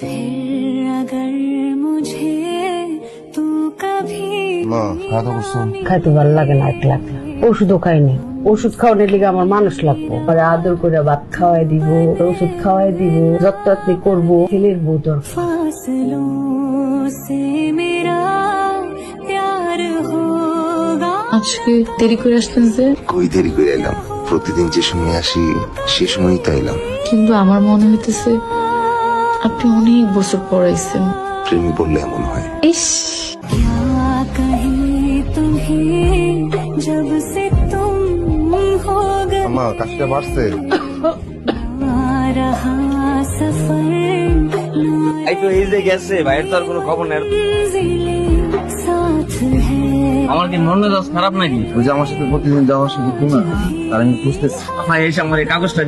फिर अगर मुझे तू कभी মা খাওয়া দাওয়া করছো খাইতে ভালো লাগে না একলা একলা ওষুধও খাইনি ওষুধ খাওয়ানোর লিগে আমার মানুষ লাগবো পরে আদর করে ভাত খাওয়াই দিব ওষুধ খাওয়াই দিব যত্ন আপনি করবো ছেলের বউ দরকার फासलों से मेरा प्यार होगा আজকে দেরি করে আসলেন যে কই দেরি করে এলাম প্রতিদিন যে সময় আসি সে সময়ই তো এলাম কিন্তু আমার মনে হইতেছে আপনি অনেক বছর পড়াইছেন প্রেম বললে এমন হয়। ইস। এই তো গেছে তো আর কোনো খবর নেই। আমার কি মনে মেজাজ খারাপ নাকি? যে আমার সাথে প্রতিদিন যাওয়া শুধু করতো আমি বুঝতেছি ভাই আমার এই কাগজটা